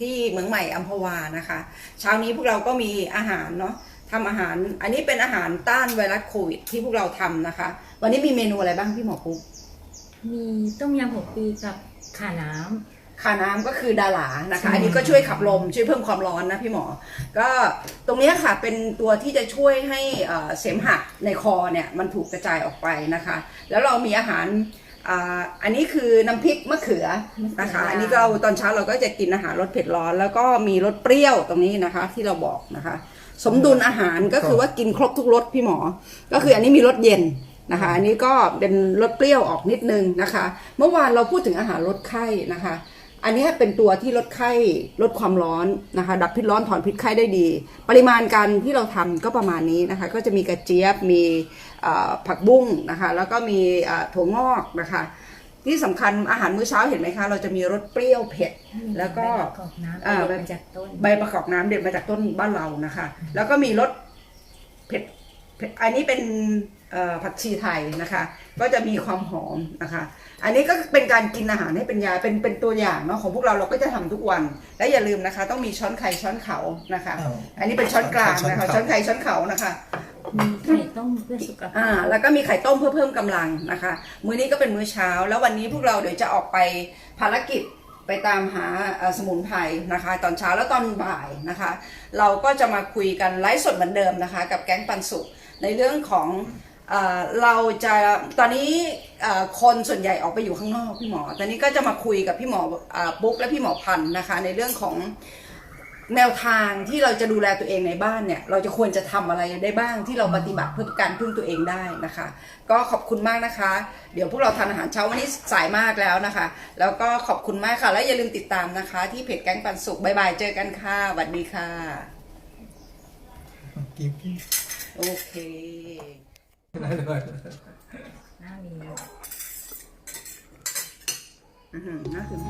ที่เมืองใหม่อัมพวานะคะ เช้านี้พวกเราก็มีอาหารเนาะทำอาหาร อันนี้เป็นอาหารต้านไวรัสโควิดที่พวกเราทำนะคะ วันนี้มีเมนูอะไรบ้างพี่หมอปุ๊กมีต้มยำหัวปีกับข่าน้ำขาน้ำก็คือดาหลานะคะใช่อันนี้ก็ช่วยขับลมช่วยเพิ่มความร้อนนะพี่หมอ ก็ตรงเนี้ยค่ะเป็นตัวที่จะช่วยให้เอ่อเสมหะในคอเนี่ยมันถูกกระจายออกไปนะคะ แล้วเรามีอาหาร อ่าอันนี้คือน้ำพริกมะเขือนะคะ อันนี้ก็เราตอนเช้าเราก็จะกินอาหารรสเผ็ดร้อน แล้วก็มีรสเปรี้ยวตรงนี้นะคะ ที่เราบอกนะคะ สมดุลอาหารก็คือว่ากินครบทุกรสพี่หมอ ก็คืออันนี้มีรสเย็นนะคะ อันนี้ก็เป็นรสเปรี้ยวออกนิดนึงนะคะ เมื่อวานเราพูดถึงอาหารลดไข้นะคะ อันนี้เป็นตัวที่ลดไข้ลดความร้อนนะคะ ดับพิษร้อนถอนพิษไข้ได้ดี ปริมาณการที่เราทำก็ประมาณนี้นะคะ ก็จะมีกระเจี๊ยบมีเอ่อผักบุ้งนะคะ แล้วก็มีเอ่อถั่วงอกนะคะ ที่สำคัญอาหารมื้อเช้าเห็นไหมคะ เราจะมีรสเปรี้ยวเผ็ด แล้วก็ใบมะกอกน้ำอ่าเด็ดมาจากต้นใบประกอบน้ำเด็ดมาจากต้นบ้านเรานะคะ แล้วก็มีรสเผ็ดเผ็ด อันนี้เป็นเอ่อผักชีไทยนะคะ ก็จะมีความหอมนะคะ อันนี้ก็เป็นการกินอาหารให้เป็นยาเป็นเป็นตัวอย่างเนาะของพวกเราเราก็จะทำทุกวัน และอย่าลืมนะคะ ต้องมีช้อนไข่ช้อนเขานะคะอ้าวอันนี้เป็นช้อนกลางนะคะ ช้ช้ออนนไข่ไข่ช้อนเขานะคะมีไข่ต้มเพื่อสุขภาอ่าพแล้วก็มีไข่ต้มเพื่อเพิ่มกำลังนะคะ มื้อนี้ก็เป็นมื้อเช้า แล้ววันนี้พวกเราเดี๋ยวจะออกไปภารกิจไปตามหาเอ่อสมุนไพรนะคะ ตอนเช้าแล้วตอนบ่ายนะคะ เราก็จะมาคุยกันไลฟ์สดเหมือนเดิมนะคะ กับแก๊งปันสุข ในเรื่องของเอ่อเราจะตอนนี้เอ่อคนส่วนใหญ่ออกไปอยู่ข้างนอกพี่หมอ ตอนนี้ก็จะมาคุยกับพี่หมอเอ่อปุ๊กและพี่หมอพันธ์นะคะ ในเรื่องของแนวทางที่เราจะดูแลตัวเองในบ้านเนี่ยเราจะควรจะทำอะไรได้บ้างที่เราปฏิบัติเพื่อการพึ่งตัวเองได้นะคะ ก็ขอบคุณมากนะคะ เดี๋ยวพวกเราทานอาหารเช้าวันนี้สายมากแล้วนะคะ แล้วก็ขอบคุณมากค่ะ และอย่าลืมติดตามนะคะ ที่เพจแก๊งปันสุขบายบายเจอกันค่ะสวัสดีค่ะ กินกิน โอเคได้เลยหน้ามีอือหือน่ากิน